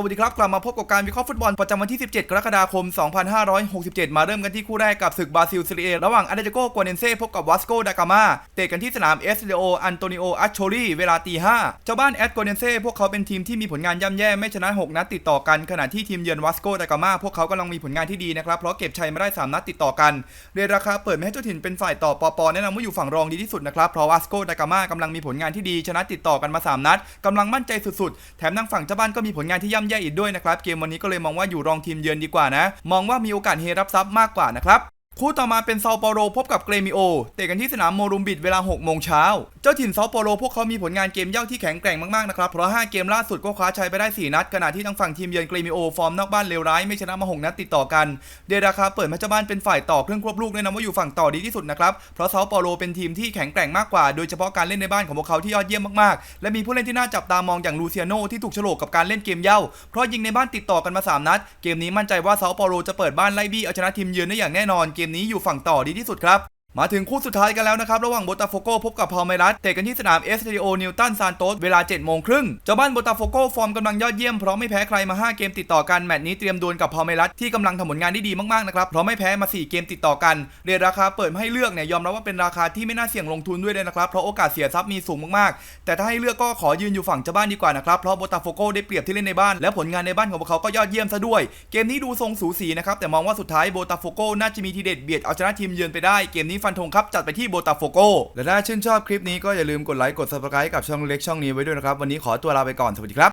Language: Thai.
สวัสดีครับ กลับมาพบกับการวิเคราะห์ฟุตบอลประจำวันที่ 17 กรกฎาคม 2567 มาเริ่มกันที่คู่แรกกับศึกบราซิลซีเรียระหว่างอาเดจโกกัวเนนเซ่พบกับวัสโกดากามาเตะกันที่สนามเอสเดโออันโตนิโออัชโชลีเวลาตีห้าเจ้าบ้านแอดกัวเนนเซ่พวกเขาเป็นทีมที่มีผลงานย่ำแย่ไม่ชนะ 6 นัดติดต่อกันขณะที่ทีมเยือนวัสโกดากามาพวกเขากำลังมีผลงานที่ดีนะครับเพราะเก็บชัยมาได้3นัดติดต่อกันเรทราคาเปิดไม่ให้เจ้าถิ่นเป็นฝ่ายต่อปอปอแนะนำว่าอยู่ฝั่งรองดีที่สุดนะครับเพราะวัสโกดากามากำลังมีผลงานที่ดีชนะติดต่อกันมาสามนัดกำลังมั่นใจสุดๆแถมทางฝั่งเจ้าบ้านก็มีผลงานที่ย่ำแย่อีกด้วยนะครับ เกมวันนี้ก็เลยมองว่าอยู่รองทีมเยือนดีกว่านะ มองว่ามีโอกาสเฮรับซับมากกว่านะครับ คู่ต่อมาเป็นเซาเปาโลพบกับเกรมิโอเตะกันที่สนามโมรุมบิดเวลา 6 โมงเช้า เจ้าถิ่นเซาเปาโลพวกเขามีผลงานเกมเย่าที่แข็งแกร่งมากๆนะครับ เพราะ 5 เกมล่าสุดก็คว้าชัยไปได้ 4 นัด ขณะที่ทางฝั่งทีมเยือนเกรมิโอฟอร์มนอกบ้านเลวร้ายไม่ชนะมา 6 นัดติดต่อกัน เดราคาเปิดมาเจ้าบ้านเป็นฝ่ายต่อเครื่องควบลูกแนะนำว่าอยู่ฝั่งต่อดีที่สุดนะครับ เพราะเซาเปาโลเป็นทีมที่แข็งแกร่งมากกว่า โดยเฉพาะการเล่นในบ้านของพวกเขาที่ยอดเยี่ยมมากๆ และมีผู้เล่นที่น่าจับตามองอย่างลูเซียโนที่ถูกโฉลกกับการเล่นเกมเย่า เพราะยิงในบ้านติดต่อกันมาสามนัด เกมนี้มั่นใจว่าเซาเปาโลจะเปิดบ้านไล่บี้เอาชนะทีมเยือนได้อย่างแน่นอนเกมนี้อยู่ฝั่งต่อดีที่สุดครับ มาถึงคู่สุดท้ายกันแล้วนะครับ ระหว่างโบตาโฟโกพบกับพอลเมรัสเตะกันที่สนามเอสเตดิโอนิวตันซานโตสเวลา7โมงครึ่งเจ้าบ้านโบตาโฟโกฟอร์มกำลังยอดเยี่ยม เพราะไม่แพ้ใครมา 5 เกมติดต่อกัน แมตช์นี้เตรียมดวลกับพอลเมรัสที่กำลังทำผลงานได้ดีมากๆนะครับเพราะไม่แพ้มา 4 เกมติดต่อกันเรทราคาเปิดมาให้เลือกเนี่ยยอมรับว่าเป็นราคาที่ไม่น่าเสี่ยงลงทุนด้วยเลยนะครับเพราะโอกาสเสียทรัพย์มีสูงมากๆ แต่ถ้าให้เลือกก็ขอยืนอยู่ฝั่งเจ้าบ้านดีกว่านะครับเพราะโบตาโฟโกได้เปรียบที่เล่นในบ้านและผลงานในบ้านของพวกเขาก็ยอดเยี่ยมซะด้วย เกมนี้ดูทรงสูสีนะครับแต่มองว่าสุดท้ายโบตาโฟโกน่าจะมีทีเด็ดเบียดเอาชนะทีมเยือนไปได้เกมนี้ฟันธงครับ จัดไปที่โบตาโฟโกและถ้าชื่นชอบคลิปนี้ก็อย่าลืมกดไลค์กด subscribe กับช่องเล็กช่องนี้ไว้ด้วยนะครับ วันนี้ขอตัวลาไปก่อน สวัสดีครับ